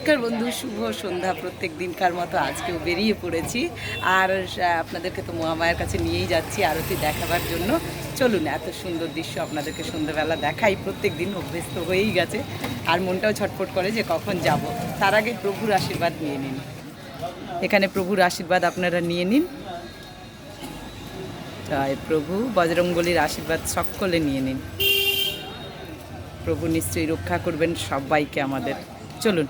নমস্কার বন্ধু, শুভ সন্ধ্যা প্রত্যেক দিনকার মতো আজকেও বেরিয়ে পড়েছি। আর আপনাদেরকে তো মহামায়ের কাছে নিয়েই যাচ্ছি আরতি দেখাবার জন্য। চলুন, এত সুন্দর দৃশ্য আপনাদেরকে সন্ধ্যাবেলা দেখাই। প্রত্যেক দিন অভ্যস্ত হয়েই গেছে। আর মনটাও ছটফট করে যে কখন যাব। তার আগে প্রভুর আশীর্বাদ নিয়ে নিন। এখানে প্রভুর আশীর্বাদ আপনারা নিয়ে নিন। জয় প্রভু বজরঙ্গলির আশীর্বাদ সকলে নিয়ে নিন। প্রভু নিশ্চয়ই রক্ষা করবেন সবাইকে আমাদের। চলুন।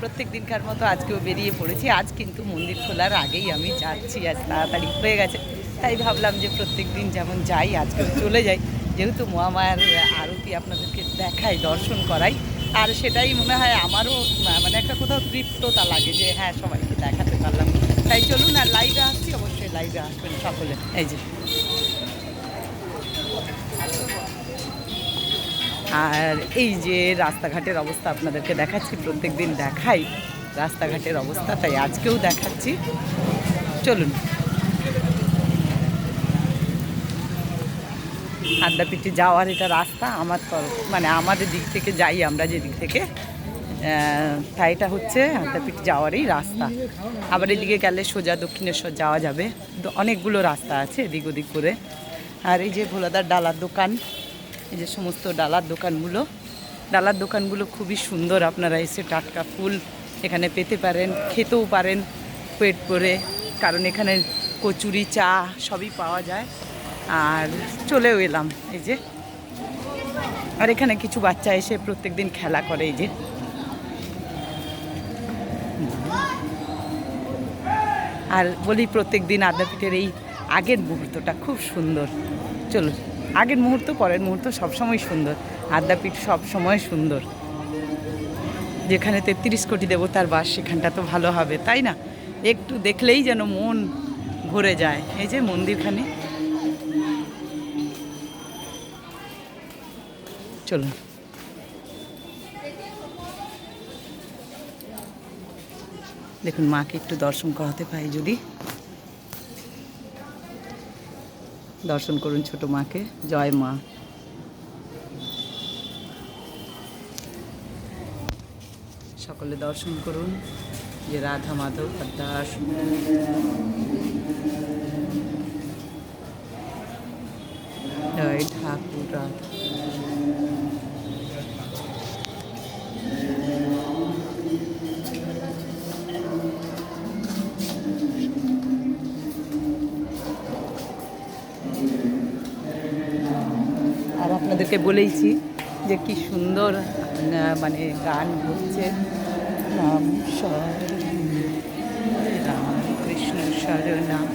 প্রত্যেক দিনকার মতো আজকেও বেরিয়ে পড়েছি। আজ কিন্তু মন্দির খোলার আগেই আমি যাচ্ছি, আজ তাড়াতাড়ি হয়ে গেছে। তাই ভাবলাম যে প্রত্যেক দিন যেমন যাই আজকেও চলে যাই। যেহেতু মহামায়ার আরতি আপনাদেরকে দেখাই দর্শন করাই, আর সেটাই মনে হয় আমারও মানে একটা কোথাও তৃপ্ততা লাগে যে হ্যাঁ সবাইকে দেখাতে পারলাম। তাই চলুন, আর লাইভে আসছি, অবশ্যই লাইভে আসবেন সকলে। এই যে। আর এই যে রাস্তাঘাটের অবস্থা আপনাদেরকে দেখাচ্ছি প্রত্যেক দিন দেখাই রাস্তাঘাটের অবস্থা, তাই আজকেও দেখাচ্ছি। চলুন। আড্ডাপিটি যাওয়ার এটা রাস্তা, আমার তরফ মানে আমাদের দিক থেকে যাই, আমরা যে দিক থেকে তাই এটা হচ্ছে আড্ডাপিটি যাওয়ারই রাস্তা। আবার এদিকে গেলে সোজা দক্ষিণেশ্বর যাওয়া যাবে। অনেকগুলো রাস্তা আছে এদিক ওদিক করে। আর এই যে ভোলাদার ডালার দোকান এই যে সমস্ত ডালার দোকানগুলো ডালার দোকানগুলো খুবই সুন্দর। আপনারা এসে টাটকা ফুল এখানে পেতে পারেন, খেতেও পারেন পেট করে কারণ এখানে কচুরি, চা সবই পাওয়া যায়। আর চলেও এলাম এই যে। আর এখানে কিছু বাচ্চা এসে প্রত্যেক দিন খেলা করে এই যে। আর বলি প্রত্যেক দিন আদ্যাপীঠের এই আগের মুহূর্তটা খুব সুন্দর। চলুন। আগের মুহূর্ত, পরের মুহূর্ত সবসময় সুন্দর। আদ্যাপীঠ সবসময় সুন্দর। যেখানে তেত্রিশ কোটি দেবতার বাস, সেখানটা তো ভালো হবে, তাই না? একটু দেখলেই যেন মন ভরে যায়। এই যে মন্দিরখানে। চলুন। দেখুন, মাকে একটু দর্শন করাতে পাই যদি। দর্শন করুন ছোট মাকে। জয় মা। সকলে দর্শন করুন যে রাধা মাধব দাস। জয় ঠাকুর, রাধা। আপনাদেরকে বলেইছি যে কি সুন্দর আহ, মানে গান হচ্ছে রাম শরণ রাম কৃষ্ণ শরণাম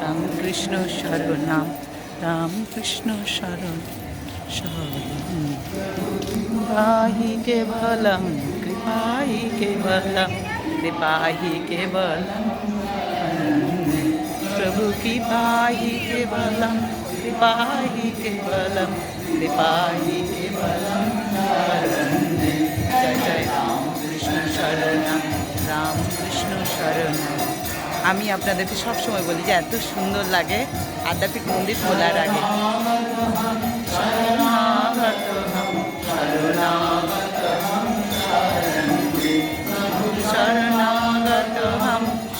রাম কৃষ্ণ শরণাম রাম কৃষ্ণ শরণ শরণ পাহি কেবলম কৃপাহি কেবলম কৃপাহি কেবলম प्रभु की पाही केवलम कृपाही केवलम कृपाही केवलम জয় জয় রাম কৃষ্ণ শরণম রাম কৃষ্ণ শরণম আমি আপনাদেরকে সবসময় বলি যে এত সুন্দর লাগে আদ্যাপীঠ মন্দির খোলার আগে শরণাগতহম,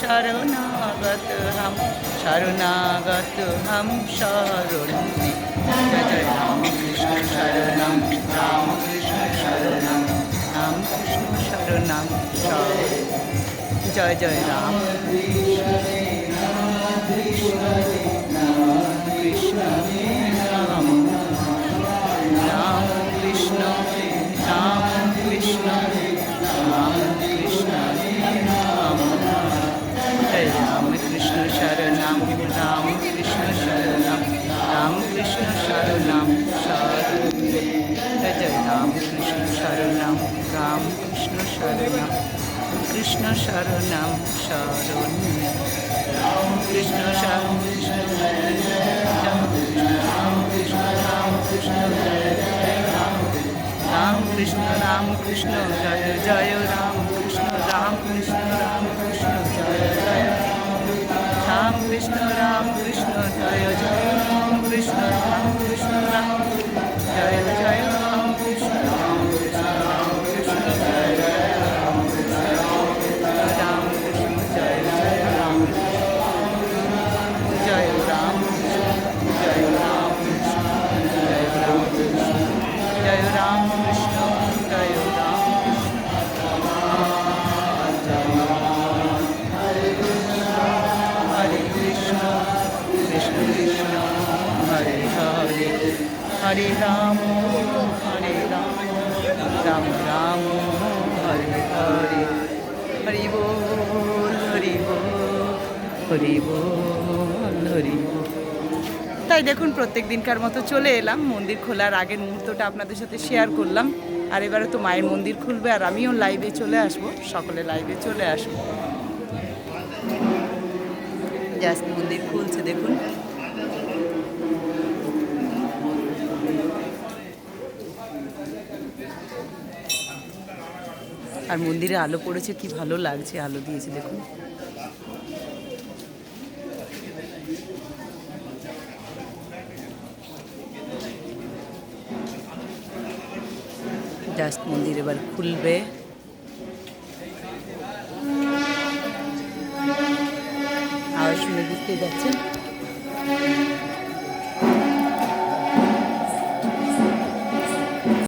শরণাগতহম, শরণাগতহম শরণাগতহম শরণাগতহম শরণে জয় জয় রাম কৃষ্ণ শরণম রাম কৃষ্ণ শরণম রাম কৃষ্ণ শরণম শরণ জয় জয় রাম কৃষ্ণ রাম রাম কৃষ্ণ রাম কৃষ্ণ রাম কৃষ্ণ রাম জয় রাম রাম কৃষ্ণ শরণাম কৃষ্ণ শরণাম শরণ কৃষ্ণ শরণ কৃষ্ণ রাম কৃষ্ণ রাম কৃষ্ণ রাম কৃষ্ণ রাম কৃষ্ণ জয় জয় রাম কৃষ্ণ রাম কৃষ্ণ রাম কৃষ্ণ জয় জয় রাম কৃষ্ণ রাম কৃষ্ণ জয় জয় রাম কৃষ্ণ রাম কৃষ্ণ রাম জয় জয় হরে রাম হরে রাম রাম হরে হরে। হরি হরি হরি হরি তাই দেখুন, প্রত্যেক দিনকার মতো চলে এলাম। মন্দির খোলার আগের মুহূর্তটা আপনাদের সাথে শেয়ার করলাম। আর এবারে তো মায়ের মন্দির খুলবে, আর আমিও লাইভে চলে আসব। সকলে লাইভে চলে আসব জাস্ট মন্দির খুলছে দেখুন। আর মন্দিরে আলো পড়েছে, কি ভালো লাগছে আলো দিয়েছে, দেখুন। জাস্ট মন্দির এবার খুলবে। আওয়াজ শুনে বুঝতেই পারছেন?